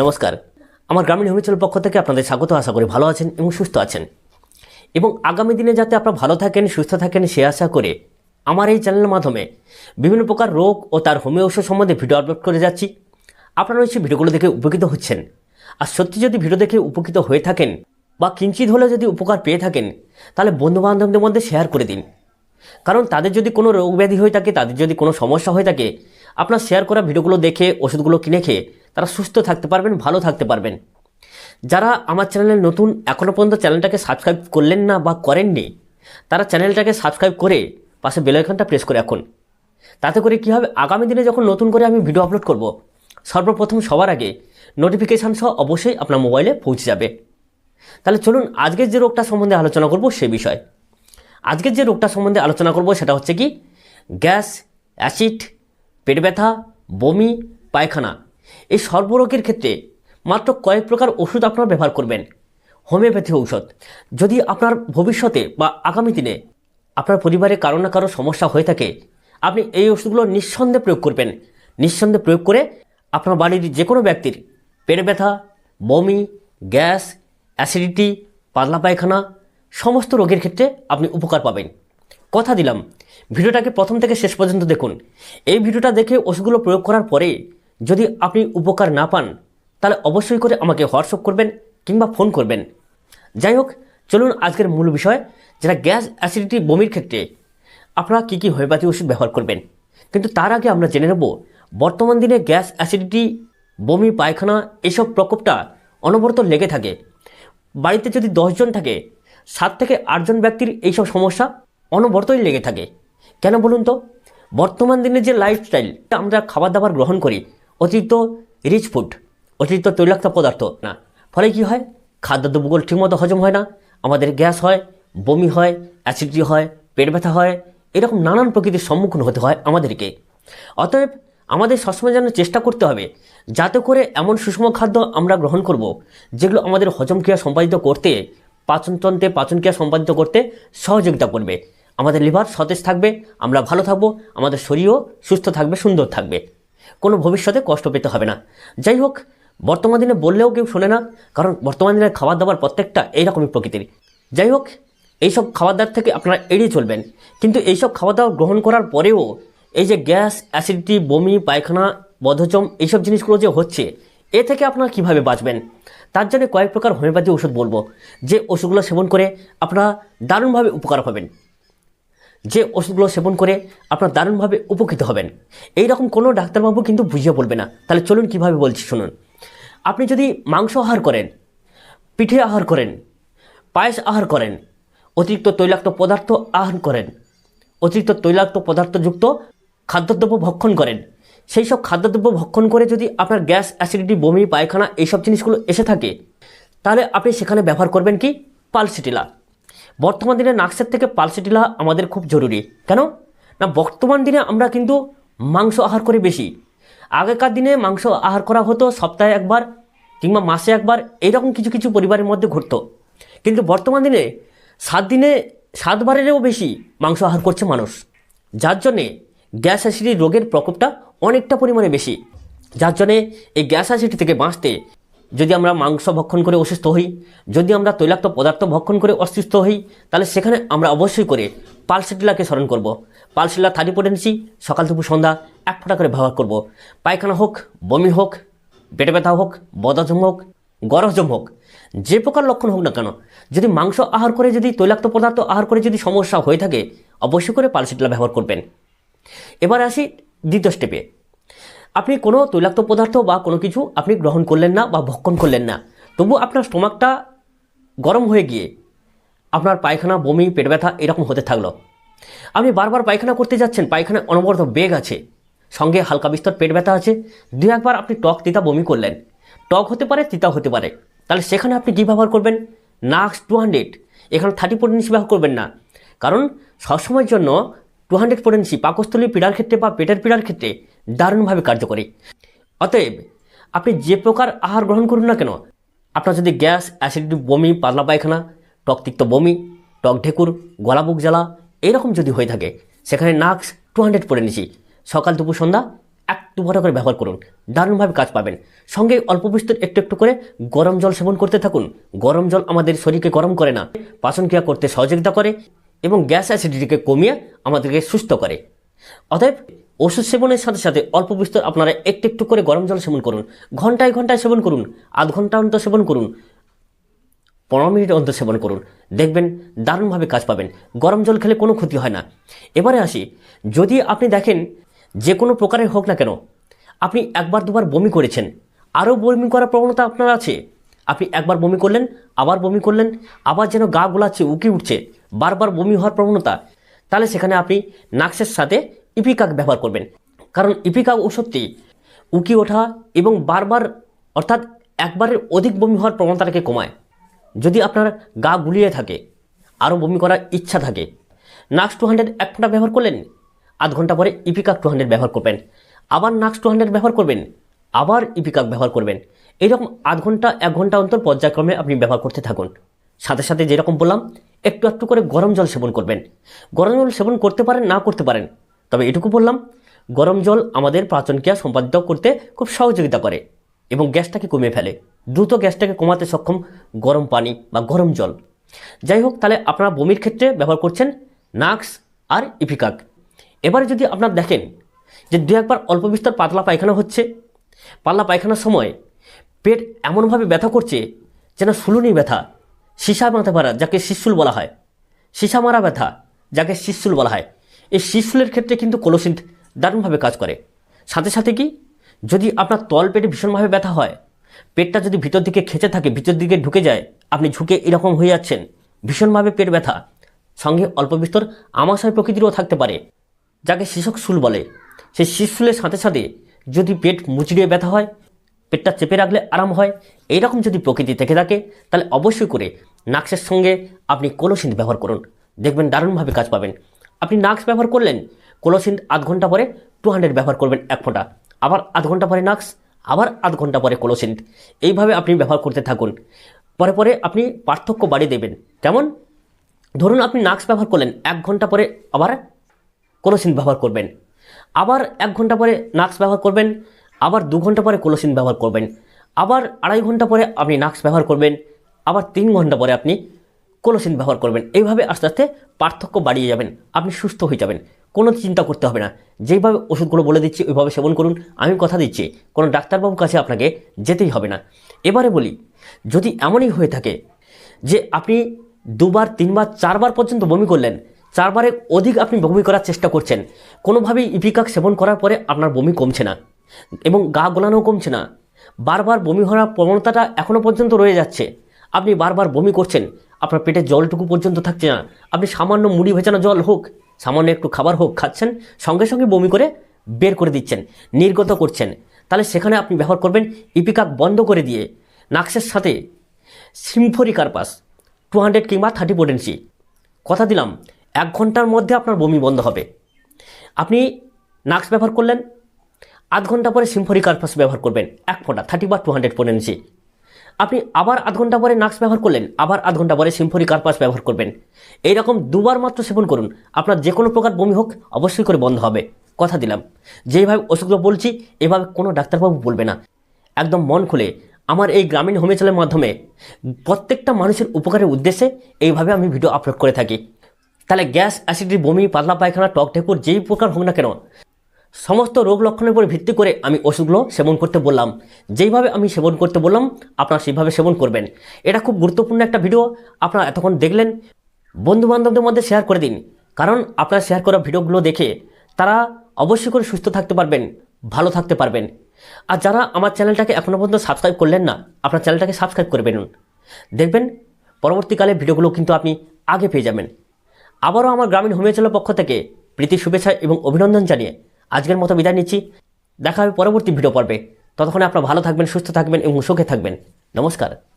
নমস্কার। আমার গ্রামীণ হিমাচলের পক্ষ থেকে আপনাদের স্বাগত, আশা করি ভালো আছেন এবং সুস্থ আছেন। এবং আগামী দিনে যাতে আপনারা ভালো থাকেন, সুস্থ থাকেন সে আশা করে আমার এই চ্যানেলের মাধ্যমে বিভিন্ন প্রকার রোগ ও তার হোমিও ওষুধ সম্বন্ধে ভিডিও আপলোড করে যাচ্ছি। আপনারা নিশ্চয়ই ভিডিওগুলো দেখে উপকৃত হচ্ছেন। আর সত্যি যদি ভিডিও দেখে উপকৃত হয়ে থাকেন বা কিঞ্চিত হলেও যদি উপকার পেয়ে থাকেন, তাহলে বন্ধুবান্ধবদের মধ্যে শেয়ার করে দিন। কারণ তাদের যদি কোনো রোগ ব্যাধি হয়ে থাকে, তাদের যদি কোনো সমস্যা হয়ে থাকে আপনার শেয়ার করা ভিডিওগুলো দেখে, ওষুধগুলো কিনে খেয়ে তারা সুস্থ থাকতে পারবেন, ভালো থাকতে পারবেন। যারা আমার চ্যানেলে নতুন এখনও পর্যন্ত চ্যানেলটাকে সাবস্ক্রাইব করলেন না বা করেননি, তারা চ্যানেলটাকে সাবস্ক্রাইব করে পাশে বেলাইকনটা প্রেস করে এখন তাতে করে কী হবে? আগামী দিনে যখন নতুন করে আমি ভিডিও আপলোড করব, সর্বপ্রথম সবার আগে নোটিফিকেশান সহ অবশ্যই আপনার মোবাইলে পৌঁছে যাবে। তাহলে চলুন, আজকের যে রোগটা সম্বন্ধে আলোচনা করব সে বিষয়। আজকের যে রোগটা সম্বন্ধে আলোচনা করব সেটা হচ্ছে কি? গ্যাস অ্যাসিড পেট ব্যথা, বমি, পায়খানা। এই সর্বরোগের ক্ষেত্রে মাত্র কয়েক প্রকার ওষুধ আপনারা ব্যবহার করবেন। হোমিওপ্যাথি ঔষধ। যদি আপনার ভবিষ্যতে বা আগামী দিনে আপনার পরিবারে কারও না কারও সমস্যা হয়ে থাকে, আপনি এই ওষুধগুলো নিঃসন্দেহে প্রয়োগ করবেন। নিঃসন্দেহে প্রয়োগ করে আপনার বাড়ির যে কোনো ব্যক্তির পেট ব্যথা, বমি, গ্যাস, অ্যাসিডিটি, পাতলা পায়খানা, সমস্ত রোগের ক্ষেত্রে আপনি উপকার পাবেন। কথা দিলাম ভিডিওটাকে প্রথম থেকে শেষ পর্যন্ত দেখুন। এই ভিডিওটা দেখে ওষুধগুলো প্রয়োগ করার পরে যদি আপনি উপকার না পান, তাহলে অবশ্যই করে আমাকে হোয়াটসঅ্যাপ করবেন কিংবা ফোন করবেন। যাই হোক, চলুন আজকের মূল বিষয়, যেটা গ্যাস অ্যাসিডিটি বমির ক্ষেত্রে আপনারা কী কী হোমিওপ্যাথি ওষুধ ব্যবহার করবেন। কিন্তু তার আগে আমরা জেনে নেব, বর্তমান দিনে গ্যাস অ্যাসিডিটি, বমি, পায়খানা এসব প্রকোপটা অনবরত লেগে থাকে। বাড়িতে যদি দশজন থাকে, সাত থেকে আটজন ব্যক্তির এইসব সমস্যা অনবরতই লেগে থাকে। কেন বলুন তো? বর্তমান দিনে যে লাইফস্টাইল আমরা খাবার দাবার গ্রহণ করি, অতিরিক্ত রিচ ফুড অতিরিক্ত তৈলাক্ত পদার্থ, না। ফলে কি হয়? খাদ্যদ্রব্যগুলো ঠিকমতো হজম হয় না, আমাদের গ্যাস হয়, বমি হয় অ্যাসিডিটি হয়, পেট ব্যথা হয়, এরকম নানান প্রকৃতির সম্মুখীন হতে হয় আমাদেরকে। অতএব আমাদের সবসময় যেন চেষ্টা করতে হবে, যাতে করে এমন সুষম খাদ্য আমরা গ্রহণ করব, যেগুলো আমাদের হজম ক্রিয়া সম্পাদিত করতে, পাচনতন্ত্রে পাচন ক্রিয়া সম্পাদিত করতে সহযোগিতা করবে। আমাদের লিভার সতেজ থাকবে, আমরা ভালো থাকব, আমাদের শরীরও সুস্থ থাকবে, সুন্দর থাকবে। কোনো ভবিষ্যতে কষ্ট পেতে হবে না। যাই হোক, বর্তমান দিনে বললেও কেউ শোনে না, কারণ বর্তমান দিনের খাবার দাবার প্রত্যেকটা এইরকমই প্রকৃতির। যাই হোক, এইসব খাবার দাবার থেকে আপনারা এড়িয়ে চলবেন। কিন্তু এইসব খাবার দাবার গ্রহণ করার পরেও এই যে গ্যাস, অ্যাসিডিটি, বমি, পায়খানা বধচম এইসব জিনিসগুলো যে হচ্ছে, এ থেকে আপনারা কীভাবে বাঁচবেন? তার জন্য কয়েক প্রকার হোমিওপ্যাথি ওষুধ বলব, যে ওষুধগুলো সেবন করে আপনারা দারুণভাবে উপকার পাবেন। যে ওষুধগুলো সেবন করে আপনার দারুণভাবে উপকৃত হবেন। এই রকম কোনো ডাক্তারবাবু কিন্তু বুঝিয়ে বলবে না। তাহলে চলুন কীভাবে বলছি, শুনুন। আপনি যদি মাংস আহার করেন, পিঠে আহার করেন, পায়েস আহার করেন, অতিরিক্ত তৈলাক্ত পদার্থ আহার করেন, অতিরিক্ত তৈলাক্ত পদার্থযুক্ত খাদ্যদ্রব্য ভক্ষণ করেন, সেই সব খাদ্যদ্রব্য ভক্ষণ করে যদি আপনার গ্যাস, অ্যাসিডিটি, বমি, পায়খানা, এইসব জিনিসগুলো এসে থাকে, তাহলে আপনি সেখানে ব্যবহার করবেন কি? পালসিটিলা। বর্তমান দিনে নাক্সের থেকে পালসিটিলা আমাদের খুব জরুরি। কেন? না, বর্তমান দিনে আমরা কিন্তু মাংস আহার করি বেশি। আগেকার দিনে মাংস আহার করা হতো সপ্তাহে একবার কিংবা মাসে একবার, এইরকম কিছু কিছু পরিবারের মধ্যে ঘটতো। কিন্তু বর্তমান দিনে সাত দিনে সাতবারেরও বেশি মাংস আহার করছে মানুষ। যার জন্যে গ্যাস অ্যাসিডি রোগের প্রকোপটা অনেকটা পরিমাণে বেশি। যার জন্যে এই গ্যাস অ্যাসিডি থেকে বাঁচতে যদি আমরা মাংস ভক্ষণ করে অসুস্থ হই, যদি আমরা তৈলাক্ত পদার্থ ভক্ষণ করে অসুস্থ হই, তাহলে সেখানে আমরা অবশ্যই করে পালসেটিলাকে স্মরণ করব। পালসিটিলা থার্টি পোটেন্সি সকাল দুপুর সন্ধ্যা, এক ফোঁটা করে ব্যবহার করব। পায়খানা হোক, বমি হোক, পেটে ব্যথা হোক, বদহজম হোক, গরহজম হোক, যে প্রকার লক্ষণ হোক না কেন, যদি মাংস আহার করে যদি, তৈলাক্ত পদার্থ আহার করে যদি সমস্যা হয়ে থাকে, অবশ্যই করে পালসিটিলা ব্যবহার করবেন। এবার আসি দ্বিতীয় স্টেপে আপনি কোনো তৈলাক্ত পদার্থ বা কোনো কিছু আপনি গ্রহণ করলেন না বা ভক্ষণ করলেন না তবু আপনার স্টোমাকটা গরম হয়ে গিয়ে আপনার পায়খানা, বমি, পেট ব্যথা এরকম হতে থাকল। আপনি বারবার পায়খানা করতে যাচ্ছেন, পায়খানায় অনবরত বেগ আছে, সঙ্গে হালকা বিস্তর পেট ব্যথা আছে, দু একবার আপনি টক তিতা, বমি করলেন। টক হতে পারে তিতা হতে পারে। তাহলে সেখানে আপনি কী ব্যবহার করবেন? Nux two hundred. এখানে থার্টি পোটেন্সি ব্যবহার করবেন না। কারণ সবসময়ের জন্য টু হান্ড্রেড পোটেন্সি পাকস্থলী পীড়ার ক্ষেত্রে বা পেটের পীড়ার ক্ষেত্রে দারুণভাবে কার্যকরী। অতএব, আপনি যে প্রকার আহার গ্রহণ করুন না কেন, আপনার যদি গ্যাস, অ্যাসিডিটি, বমি, পাতলা পায়খানা টক তিক্ত বমি টক ঢেকুর, গলা বুক জ্বালা, এরকম যদি হয়ে থাকে, সেখানে নাক্স টু হান্ড্রেড পরে নিছি সকাল, দুপুর, সন্ধ্যা, এক দুবার করে ব্যবহার করুন। দারুণভাবে কাজ পাবেন। সঙ্গে অল্প বিস্তর একটু একটু করে গরম জল সেবন করতে থাকুন। গরম জল আমাদের শরীরকে গরম করে না পাচন ক্রিয়া করতে সহযোগিতা করে এবং গ্যাস অ্যাসিডিটিকে কমিয়ে আমাদেরকে সুস্থ করে। অতএব ওষুধ সেবনের সাথে সাথে অল্প বিস্তর আপনারা একটু একটু করে গরম জল সেবন করুন। ঘন্টায় ঘন্টায় সেবন করুন। আধ ঘণ্টা অন্তর সেবন করুন। পনেরো মিনিট অন্তর সেবন করুন। দেখবেন দারুণভাবে কাজ পাবেন। গরম জল খেলে কোনো ক্ষতি হয় না। এবারে আসি, যদি আপনি দেখেন যে কোনো প্রকারের হোক না কেন, আপনি একবার দুবার বমি করেছেন। আরও বমি করার প্রবণতা আপনার আছে? আপনি একবার বমি করলেন, আবার বমি করলেন, আবার যেন গা গোলাচ্ছে, উকি উঠছে, বারবার বমি হওয়ার প্রবণতা, তাহলে সেখানে আপনি নাক্সের সাথে ইপিকাক ব্যবহার করবেন। কারণ ইপিকাক ওষুধটি উকি ওঠা এবং বারবার, অর্থাৎ একবারের অধিক বমি হওয়ার প্রবণতাটাকে কমায়। যদি আপনার গা গুলিয়ে থাকে, আরও বমি করার ইচ্ছা থাকে নাক্স টু হান্ড্রেড এক ফোঁটা ব্যবহার করলেন, আধ ঘণ্টা পরে ইপিকাক টু হান্ড্রেড ব্যবহার করবেন। আবার নাক্স টু হান্ড্রেড ব্যবহার করবেন, আবার ইপিকাক ব্যবহার করবেন। এইরকম আধ ঘণ্টা, এক ঘণ্টা অন্তর পর্যায়ক্রমে আপনি ব্যবহার করতে থাকুন। সাথে সাথে যেরকম বললাম, একটু একটু করে গরম জল সেবন করবেন। গরম জল সেবন করতে পারেন, না করতে পারেন তবে এটুকু বললাম, গরম জল আমাদের পাচনক্রিয়া সম্পাদিত করতে খুব সহযোগিতা করে এবং গ্যাসটাকে কমিয়ে ফেলে। দ্রুত গ্যাসটাকে কমাতে সক্ষম গরম পানি বা গরম জল। যাই হোক, তাহলে আপনারা বমির ক্ষেত্রে ব্যবহার করছেন নাক্স আর ইপিকাক। এবারে যদি আপনার দেখেন যে দু একবার অল্প বিস্তর পাতলা পায়খানা হচ্ছে, পাতলা পায়খানার সময় পেট এমনভাবে ব্যথা করছে যেন সুলুনি ব্যথা, সীসা মাথা মারা যাকে শিশুল বলা হয়। সীসা মারা ব্যথা, যাকে শিশুল বলা হয়। এই শিশুলের ক্ষেত্রে কিন্তু কোলোসিন্থ দারুণভাবে কাজ করে। সাথে সাথে কি, যদি আপনার তল পেটে ভীষণভাবে ব্যথা হয়, পেটটা যদি ভিতর দিকে খেঁচে থাকে, ভিতর দিকে ঢুকে যায়, আপনি ঝুঁকে এরকম হয়ে যাচ্ছেন, ভীষণভাবে পেট ব্যথা। সঙ্গে অল্প বিস্তর আমাশয় প্রকৃতিরও থাকতে পারে, যাকে শিশক শুল বলে। সেই শিশুলের সাথে সাথে যদি পেট মুচড়িয়ে ব্যথা হয়, পেটটা চেপে রাখলে আরাম হয় এইরকম যদি প্রকৃতি থেকে থাকে, তাহলে অবশ্যই করে নাক্সের সঙ্গে আপনি কোলোসিন্থ ব্যবহার করুন। দেখবেন দারুণভাবে কাজ পাবেন। আপনি নাক্স ব্যবহার করলেন কোলোসিন্থ আধ ঘণ্টা পরে টু হান্ড্রেড ব্যবহার করবেন এক ফোঁটা, আবার আধ ঘণ্টা পরে নাক্স, আবার আধ ঘণ্টা পরে কোলোসিন্থ এইভাবে আপনি ব্যবহার করতে থাকুন। পরে পরে আপনি পার্থক্য বাড়িয়ে দেবেন। কেমন? ধরুন আপনি নাক্স ব্যবহার করলেন, এক ঘণ্টা পরে আবার কোলোসিন ব্যবহার করবেন। আবার এক ঘণ্টা পরে নাক্স ব্যবহার করবেন, আবার দু ঘণ্টা পরে কোলোসিন ব্যবহার করবেন। আবার আড়াই ঘণ্টা পরে আপনি নাক্স ব্যবহার করবেন, আবার তিন ঘণ্টা পরে আপনি কোলোসিন ব্যবহার করবেন। এইভাবে আস্তে আস্তে পার্থক্য বাড়িয়ে যাবেন। আপনি সুস্থ হয়ে যাবেন। কোনো চিন্তা করতে হবে না। যেইভাবে ওষুধগুলো বলে দিচ্ছি, ওইভাবে সেবন করুন। আমি কথা দিচ্ছি, কোনো ডাক্তারবাবুর কাছে আপনাকে যেতেই হবে না। এবারে বলি, যদি এমনই হয়ে থাকে যে আপনি দুবার, তিনবার, চারবার পর্যন্ত বমি করলেন, চারবারে অধিক আপনি বমি করার চেষ্টা করছেন, কোনোভাবেই ইপিকাক সেবন করার পরে আপনার বমি কমছে না এবং গা গোলানো কমছে না। বারবার বমি হওয়ার প্রবণতাটা এখনও পর্যন্ত রয়ে যাচ্ছে। আপনি বারবার বমি করছেন আপনার পেটে জলটুকু পর্যন্ত থাকছে না। আপনি সামান্য মুড়ি ভেজানো জল হোক, সামান্য একটু খাবার হোক খাচ্ছেন, সঙ্গে সঙ্গে বমি করে বের করে দিচ্ছেন, নির্গত করছেন। তাহলে সেখানে আপনি ব্যবহার করবেন ইপিকাক বন্ধ করে দিয়ে নাক্সের সাথে সিম্ফরি কার্পাস টু হান্ড্রেড কিংবা থার্টি পোটেন্সি কথা দিলাম, এক ঘণ্টার মধ্যে আপনার বমি বন্ধ হবে। আপনি নাক্স ব্যবহার করলেন, আধ ঘণ্টা পরে সিম্ফরি কার্পাস ব্যবহার করবেন, এক ফোঁটা থার্টি বা টু হান্ড্রেড পোটেন্সি আপনি আবার আধ ঘণ্টা পরে নাক্স ব্যবহার করলেন, আবার আধ ঘণ্টা পরে সিম্ফরি কার্পাস ব্যবহার করবেন। এইরকম দুবার মাত্র সেবন করুন। আপনার যে কোনো প্রকার বমি হোক, অবশ্যই করে বন্ধ হবে। কথা দিলাম। যেইভাবে ওষুধগুলো বলছি, এভাবে কোনো ডাক্তারবাবু বলবে না। একদম মন খুলে। আমার এই গ্রামীণ হোমিওচালের মাধ্যমে প্রত্যেকটা মানুষের উপকারের উদ্দেশ্যে এইভাবে আমি ভিডিও আপলোড করে থাকি। তাহলে গ্যাস অ্যাসিডি বমি, পাতলা পায়খানা, টক ঢেকুর, যেই প্রকার হোক না কেন সমস্ত রোগ লক্ষণের উপর ভিত্তি করে আমি ওষুধগুলো সেবন করতে বললাম। যেইভাবে আমি সেবন করতে বললাম, আপনারা সেইভাবে সেবন করবেন। এটা খুব গুরুত্বপূর্ণ একটা ভিডিও, আপনারা এতক্ষণ দেখলেন। বন্ধু বান্ধবদের মধ্যে শেয়ার করে দিন, কারণ আপনারা শেয়ার করা ভিডিওগুলো দেখে তারা অবশ্যই করে সুস্থ থাকতে পারবেন, ভালো থাকতে পারবেন। আর যারা আমার চ্যানেলটাকে এখনও পর্যন্ত সাবস্ক্রাইব করলেন না, আপনার চ্যানেলটাকে সাবস্ক্রাইব করে বেরুন। দেখবেন, পরবর্তীকালে ভিডিওগুলো কিন্তু আপনি আগে পেয়ে যাবেন। আবারও আমার গ্রামীণ হোমিওচালের পক্ষ থেকে প্রীতি শুভেচ্ছা এবং অভিনন্দন জানিয়ে আজকের মতো বিদায় নিচ্ছি। দেখা হবে পরবর্তী ভিডিও পর্বে। ততক্ষণে আপনারা ভালো থাকবেন, সুস্থ থাকবেন এবং সুখে থাকবেন। নমস্কার।